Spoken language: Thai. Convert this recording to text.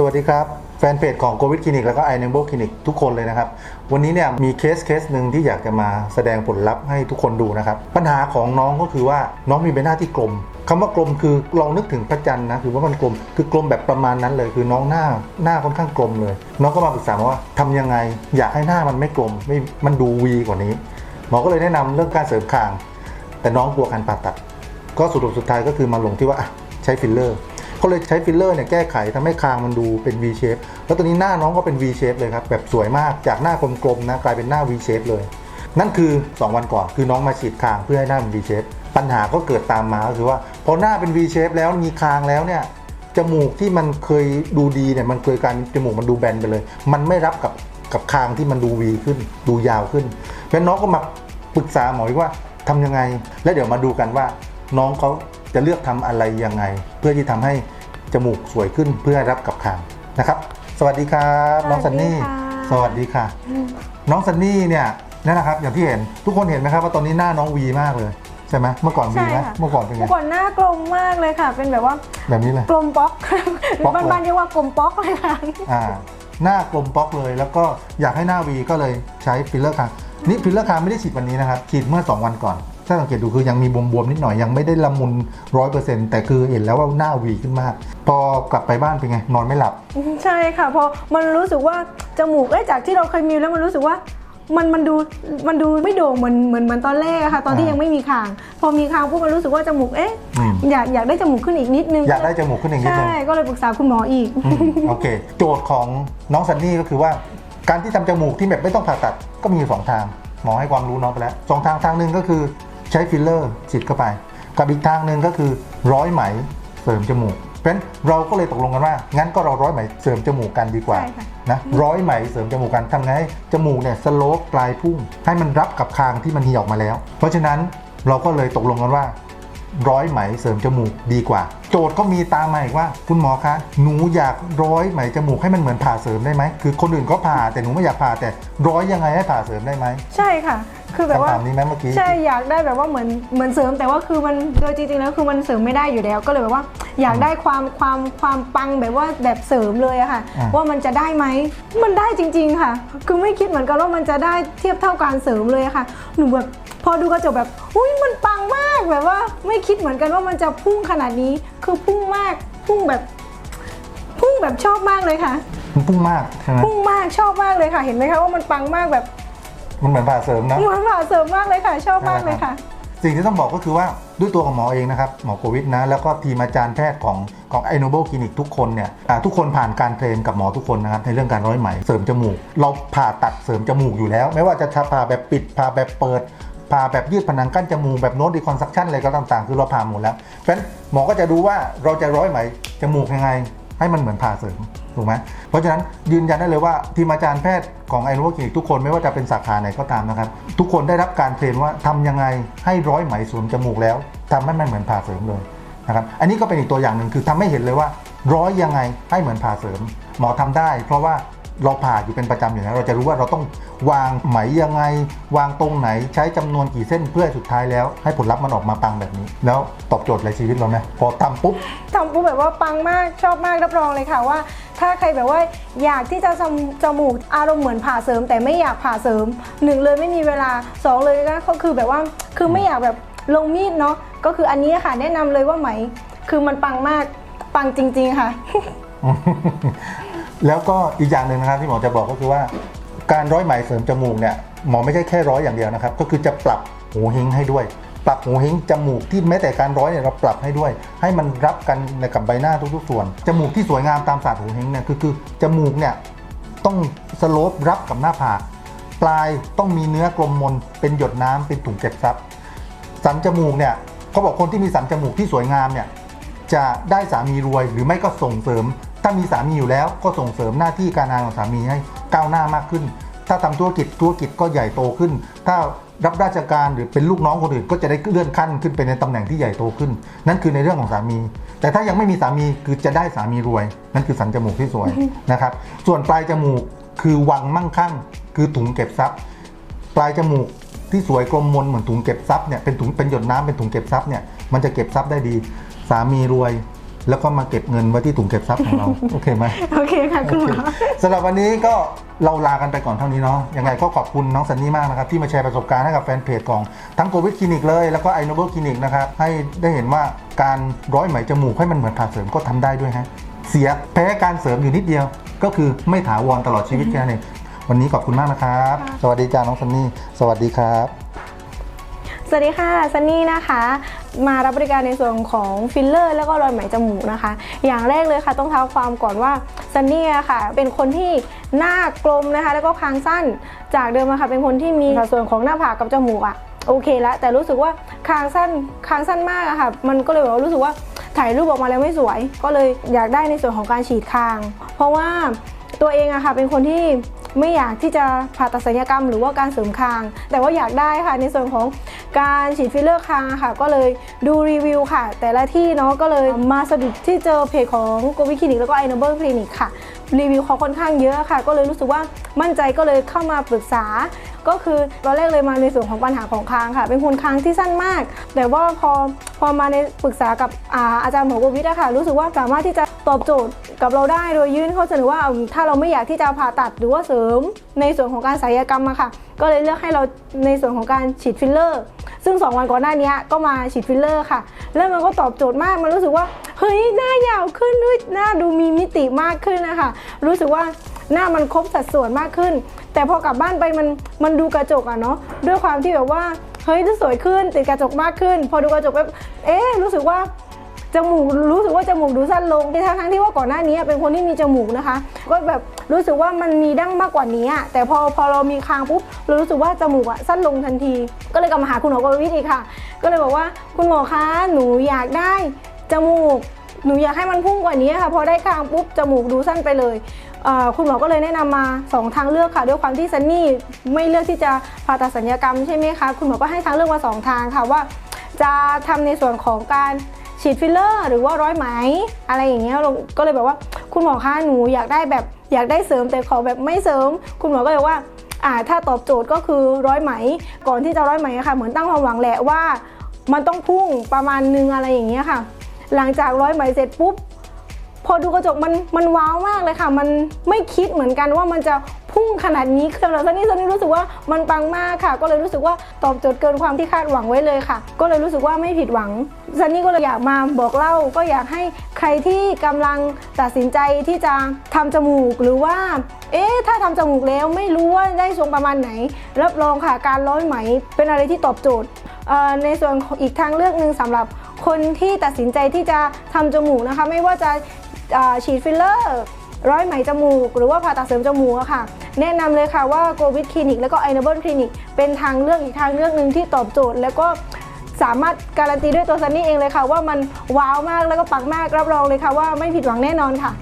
สวัสดีครับ แฟนเพจของโควิดคลินิกแล้วก็ไอเนมโบคลินิกทุกคนเลยนะครับ วันนี้เนี่ยมีเคสเคสหนึ่งที่อยากจะมาแสดงผลลัพธ์ให้ทุกคนดูนะครับ ปัญหาของน้องก็คือว่าน้องมีใบหน้าที่กลมคำว่ากลมคือลองนึกถึงพระจันทร์นะคือว่ามันกลมคือกลมแบบประมาณนั้นเลยคือน้องหน้าหน้าค่อนข้างกลมเลย น้องก็มาปรึกษาว่าทำยังไง อยากให้หน้ามันไม่กลมไม่มันดูวีกว่านี้หมอก็เลยแนะนำเรื่องการเสริมคาง แต่น้องกลัวการผ่าตัด ก็สรุปสุดท้ายก็คือมาลงที่ว่าใช้ฟิลเลอร์ เขาเลยใช้ฟิลเลอร์เนี่ยแก้ไขทำให้คางมันดูเป็น V shape แล้วตอนนี้หน้าน้องก็เป็น V shape เลยครับแบบสวยมากจากหน้ากลมๆนะกลายเป็นหน้า V shape เลย นั่นคือ 2 วันก่อนคือน้องมาฉีดคางเพื่อให้หน้าเป็น V shape ปัญหาก็เกิดตามมาก็คือว่าพอหน้าเป็น V shape แล้วมีคางแล้วเนี่ยจมูกที่มันเคยดูดีเนี่ยมันเคยกลารจมูกมันดูแบนไปเลย มันไม่รับกับกับคางที่มันดู V ขึ้นดูยาวขึ้นเพราะฉะนั้นน้องก็มาปรึกษาหมอว่าทำยังไง แล้วเดี๋ยวมาดูกันว่าน้องเขา จะเลือกทำอะไรยังไง เพื่อที่ทำให้จมูกสวยขึ้นเพื่อรับกับคางนะครับ สวัสดีครับน้องซันนี่สวัสดีค่ะ น้องซันนี่เนี่ยนั่นแหละครับอย่างที่เห็นทุกคนเห็นไหมครับว่าตอนนี้หน้าน้องวีมากเลยใช่ไหมเมื่อก่อนวีใช่ไหมค่ะเมื่อก่อนเป็นไงเมื่อก่อนหน้ากลมมากเลยค่ะ เป็นแบบว่าแบบนี้เลยกลมป๊อกป๊อกเลยบ้านๆเรียกว่ากลมป๊อกเลยค่ะอ่าหน้ากลมป๊อกเลย แล้วก็อยากให้หน้าวีก็เลยใช้ฟิลเลอร์คางนี่ฟิลเลอร์คางไม่ได้ฉีดวันนี้นะครับฉีดเมื่อ 2 วันก่อน ถ้าสังเกตดูคือยังมีบวมๆนิดหน่อยยังไม่ได้ละมุนร้อยเปอร์เซ็นต์แต่คือเห็นแล้วว่าหน้าวีขึ้นมาก พอกลับไปบ้านเป็นไง นอนไม่หลับ ใช่ค่ะพอมันรู้สึกว่าจมูกเอ้ยจากที่เราเคยมีแล้วมันรู้สึกว่ามันมันดูมันดูไม่โด่งเหมือนเหมือนเหมือนตอนแรกอะค่ะ ตอนที่อ่ายัยังไม่มีคาง พอมีคางปุ๊บมันรู้สึกว่าจมูกเอ๊ะอืม อยากอยากได้จมูกขึ้นอีกนิดนึงอยากได้จมูกขึ้นอีกนิดนึงใช่ก็เลยปรึกษาคุณหมออีก อืมโอเค โจทย์ของน้องซันนี่ก็คือว่า การที่ทำจมูกที่แบบไม่ต้องผ่าตัดก็มีอยู่สองทาง หมอให้ความรู้น้องไปแล้วสองทางทางหนึ่งก็คือ ใช้ฟิลเลอร์ฉีดเข้าไป กับอีกทางหนึ่งก็คือร้อยไหมเสริมจมูกเพราะฉะนั้นเราก็เลยตกลงกันว่า งั้นก็เราร้อยไหมเสริมจมูกกันดีกว่าใช่ค่ะนะร้อยไหมเสริมจมูกกันทำไงให้จมูกเนี่ยสโลปปลายพุ่ง ให้มันรับกับคางที่มันเหี่ยวออกมาแล้ว เพราะฉะนั้นเราก็เลยตกลงกันว่าร้อยไหมเสริมจมูกดีกว่า โจทย์ก็มีตามมาอีกว่า คุณหมอคะหนูอยากร้อยไหมจมูกให้มันเหมือนผ่าเสริมได้ไหมคือคนอื่นก็ผ่าแต่หนูไม่อยากผ่าแต่ร้อยยังไงให้ผ่าเสริมได้ไหมใช่ค่ะ คือแบบคำว่าถามนี้ไหมเมื่อกี้ ใช่อยากได้แบบว่าเหมือนเหมือนเสริม แต่ว่าคือมันโดยจริงๆแล้วคือมันเสริมไม่ได้อยู่แล้ว ก็เลยแบบว่า อยากได้ความความความปังแบบว่าแบบเสริมเลยอะค่ะ อ่าว่ามันจะได้ไหมมันได้จริง ๆค่ะ คือไม่คิดเหมือนกันว่ามันจะได้เทียบเท่าการเสริมเลยอะค่ะ หนูแบบพอดูกระจกแบบอุ้ยมันปังมากแบบว่า ไม่คิดเหมือนกันว่ามันจะพุ่งขนาดนี้ คือพุ่งมากพุ่งแบบ พุ่งแบบชอบมากเลยค่ะ มันพุ่งมากใช่ไหม พุ่งมากชอบมากเลยค่ะ เห็นไหมคะว่ามันปังมากแบบ มันเหมือนผ่าเสริมนะเหมือนผ่าเสริมมากเลยค่ะ ชอบมากเลยค่ะ สิ่งที่ต้องบอกก็คือว่าด้วยตัวของหมอเองนะครับ หมอโควิดนะ แล้วก็ทีมอาจารย์แพทย์ของของไอโนโบคลินิกทุกคนเนี่ยอ่าทุกคนผ่านการเทรนกับหมอทุกคนนะครับ ในเรื่องการร้อยไหมเสริมจมูก เราผ่าตัดเสริมจมูกอยู่แล้ว ไม่ว่าจะผ่าแบบปิดผ่าแบบเปิดผ่าแบบยืดผนังกั้นจมูกแบบโน้ตดีคอนซักชันอะไรก็ต่างๆ คือเราผ่าหมดแล้วเพราะฉะนั้นหมอก็จะดูว่าเราจะร้อยไหมจมูกยังไง ให้มันเหมือนผ่าเสริมถูกไหมเพราะฉะนั้นยืนยันได้เลยว่าทีมอาจารย์แพทย์ของไอโนวคลินิกทุกคนไม่ว่าจะเป็นสาขาไหนก็ตามนะครับ ทุกคนได้รับการเทรนว่าทำยังไงให้ร้อยไหมสวมจมูกแล้วทำให้มันเหมือนผ่าเสริมเลยนะครับอันนี้ก็เป็นอีกตัวอย่างหนึ่งคือทำให้เห็นเลยว่าร้อยยังไงให้เหมือนผ่าเสริม หมอทำได้ เพราะว่า เราผ่าอยู่เป็นประจำอยู่แล้วเราจะรู้ว่าเราต้องวางไหมยังไง วางตรงไหนใช้จำนวนกี่เส้นเพื่อสุดท้ายแล้ว ให้ผลลัพธ์มันออกมาปังแบบนี้ แล้วตอบโจทย์ในชีวิตเราไหมพอทำปุ๊บทำปุ๊บแบบว่าปังมากชอบมากรับรองเลยค่ะว่า ถ้าใครแบบว่าอยากที่จะทำจมูกอารมณ์เหมือนผ่าเสริม แต่ไม่อยากผ่าเสริมหนึ่งเลยไม่มีเวลาสองเลยก็ก็คือแบบว่าคือไม่อยากแบบลงมีดเนาะก็คืออันนี้ค่ะแนะนำเลยว่าไหม คือมันปังมากปังจริง ๆค่ะ แล้วก็อีกอย่างหนึ่งนะครับที่หมอจะบอกก็คือว่า การร้อยไหมเสริมจมูกเนี่ยหมอไม่ใช่แค่ร้อยอย่างเดียวนะครับ ก็คือจะปรับหูหิ้งให้ด้วย ปรับหูหิ้งจมูกที่แม้แต่การร้อยเนี่ยเราปรับให้ด้วย ให้มันรับกันในกับใบหน้าทุกๆส่วนจมูกที่สวยงามตามศาสตร์หูหิ้งเนี่ยคือคือจมูกเนี่ยต้องสโลปรับกับหน้าผากปลายต้องมีเนื้อกลมมนเป็นหยดน้ำเป็นถุงเก็บซับสันจมูกเนี่ยเขาบอกคนที่มีสันจมูกที่สวยงามเนี่ยจะได้สามีรวยหรือไม่ก็ส่งเสริม ถ้ามีสามีอยู่แล้วก็ส่งเสริมหน้าที่การงานของสามีให้ก้าวหน้ามากขึ้น ถ้าทำธุรกิจธุรกิจก็ใหญ่โตขึ้น ถ้ารับราชการหรือเป็นลูกน้องคนอื่นก็จะได้เลื่อนขั้นขึ้นไปในตำแหน่งที่ใหญ่โตขึ้น นั่นคือในเรื่องของสามี แต่ถ้ายังไม่มีสามีคือจะได้สามีรวย นั่นคือสันจมูกที่สวยนะครับ ส่วนปลายจมูกคือวังมั่งคั่ง คือถุงเก็บทรัพย์ ปลายจมูกที่สวยกลมมนเหมือนถุงเก็บทรัพย์เนี่ยเป็นถุงเป็นหยดน้ำเป็นถุงเก็บทรัพย์เนี่ยมันจะเก็บทรัพย์ได้ดี สามีรวย แล้วก็มาเก็บเงินไว้ที่ถุงเก็บทรัพย์ของเรา โอเคไหมโอเคค่ะคุณหมอสำหรับวันนี้ก็เราลากันไปก่อนเท่านี้เนาะยังไงก็ขอบคุณน้องซันนี่มากนะครับ ที่มาแชร์ประสบการณ์ให้กับแฟนเพจของทั้งโควิดคลินิกเลย แล้วก็ไอโนเบิลคลินิกนะครับ ให้ได้เห็นว่าการร้อยไหมจมูกให้มันเหมือนผ่าเสริมก็ทำได้ด้วยฮะเสียแพ้การเสริมอยู่นิดเดียว ก็คือไม่ถาวรตลอดชีวิตแค่นั้นเองวันนี้ขอบคุณมากนะครับค่ะสวัสดีจ้าน้องซันนี่ สวัสดีครับ สวัสดีค่ะซันนี่นะคะมารับบริการในส่วนของฟิลเลอร์ แล้วก็รอยไหมจมูกนะคะ อย่างแรกเลยค่ะต้องเท้าความก่อนว่าซันนี่อะค่ะ เป็นคนที่หน้ากลมนะคะ แล้วก็คางสั้นจากเดิมอะค่ะ เป็นคนที่มีสัดส่วนของหน้าผากกับจมูกอะโอเคแล้วแต่รู้สึกว่าคางสั้นคางสั้นมากอะค่ะ มันก็เลยแบบว่ารู้สึกว่าถ่ายรูปออกมาแล้วไม่สวย ก็เลยอยากได้ในส่วนของการฉีดคาง เพราะว่าตัวเองอะค่ะเป็นคนที่ ไม่อยากที่จะผ่าตัดศัลยกรรมหรือว่าการเสริมคาง แต่ว่าอยากได้ค่ะในส่วนของการฉีดฟิลเลอร์คางค่ะ ก็เลยดูรีวิวค่ะ แต่ละที่เนาะก็เลยมาสะดุดที่เจอเพจของโกวิคลินิกแล้วก็ไอโนเบิลคลินิกค่ะ รีวิวเขาค่อนข้างเยอะค่ะ ก็เลยรู้สึกว่ามั่นใจก็เลยเข้ามาปรึกษา ก็คือตอนแรกเลยมาในส่วนของปัญหาของคางค่ะ เป็นคนคางที่สั้นมาก แต่ว่าพอพอมาในปรึกษากับอาอาจารย์หมอโกวิทอะค่ะ รู้สึกว่าสามารถที่จะตอบโจทย์ กับเราได้โดยยื่นข้อเสนอว่าถ้าเราไม่อยากที่จะผ่าตัดหรือว่าเสริมในส่วนของการศัลยกรรมอะค่ะ ก็เลยเลือกให้เราในส่วนของการฉีดฟิลเลอร์ ซึ่ง 2 วันก่อนหน้านี้ก็มาฉีดฟิลเลอร์ค่ะ แล้วมันก็ตอบโจทย์มากมันรู้สึกว่าเฮ้ยหน้ายาวขึ้นด้วยหน้าดูมีมิติมากขึ้นนะคะรู้สึกว่าหน้ามันครบสัดส่วนมากขึ้น แต่พอกลับบ้านไปมันมันดูกระจกอะเนาะด้วยความที่แบบว่าเฮ้ยสวยขึ้นติดกระจกมากขึ้น พอดูกระจกแบบเอ๊ะรู้สึกว่า จมูกรู้สึกว่าจมูกดูสั้นลงทั้งทั้งที่ว่าก่อนหน้านี้เป็นคนที่มีจมูกนะคะ ก็แบบรู้สึกว่ามันมีดั้งมากกว่านี้ แต่พอพอเรามีคางปุ๊บเรารู้สึกว่าจมูกอะสั้นลงทันที ก็เลยกลับมาหาคุณหมอกรวิทย์อีกค่ะ ก็เลยบอกว่าคุณหมอคะหนูอยากได้จมูกหนูอยากให้มันพุ่งกว่านี้ค่ะพอได้คางปุ๊บจมูกดูสั้นไปเลยคุณหมอก็เลยแนะนำมา 2 ทางเลือกค่ะ ด้วยความที่ซันนี่ไม่เลือกที่จะผ่าตัดสัญญกรรมใช่ไหมคะ คุณหมอก็ให้ทางเลือกมาสองทางค่ะว่า จะทำในส่วนของการ ฉีดฟิลเลอร์หรือว่าร้อยไหมอะไรอย่างเงี้ยเราก็เลยแบบว่า คุณหมอคะหนูอยากได้แบบอยากได้เสริมแต่ขอแบบไม่เสริม คุณหมอก็เลยว่าอ่าถ้าตอบโจทย์ก็คือร้อยไหม ก่อนที่จะร้อยไหมอะค่ะ เหมือนตั้งความหวังแหละว่า มันต้องพุ่งประมาณนึงอะไรอย่างเงี้ยค่ะ หลังจากร้อยไหมเสร็จปุ๊บ พอดูกระจกมันมันว้าวมากเลยค่ะ มันไม่คิดเหมือนกันว่ามันจะพุ่งขนาดนี้สำหรับซันนี่ซันนี่รู้สึกว่ามันปังมากค่ะ ก็เลยรู้สึกว่าตอบโจทย์เกินความที่คาดหวังไว้เลยค่ะ ก็เลยรู้สึกว่าไม่ผิดหวังซันนี่ก็เลยอยากมาบอกเล่า ก็อยากให้ใครที่กำลังตัดสินใจที่จะทำจมูกหรือว่า เอ๊ะถ้าทำจมูกแล้วไม่รู้ว่าได้ทรงประมาณไหน รับรองค่ะการร้อยไหมเป็นอะไรที่ตอบโจทย์ในส่วนอีกทางเลือกหนึ่งสำหรับคนที่ตัดสินใจที่จะทำจมูกนะคะ ไม่ว่าจะ ฉีดฟิลเลอร์ร้อยไหมจมูก หรือว่าผ่าตัดเสริมจมูกอะค่ะ แนะนำเลยค่ะว่าโกวิดคลินิกแล้วก็ไอโนเบิลคลินิกเป็นทางเลือกอีกทางเลือกหนึ่งที่ตอบโจทย์ แล้วก็สามารถการันตีด้วยตัวซันนี่เองเลยค่ะ ว่ามันว้าวมากแล้วก็ปังมากรับรองเลยค่ะว่าไม่ผิดหวังแน่นอนค่ะ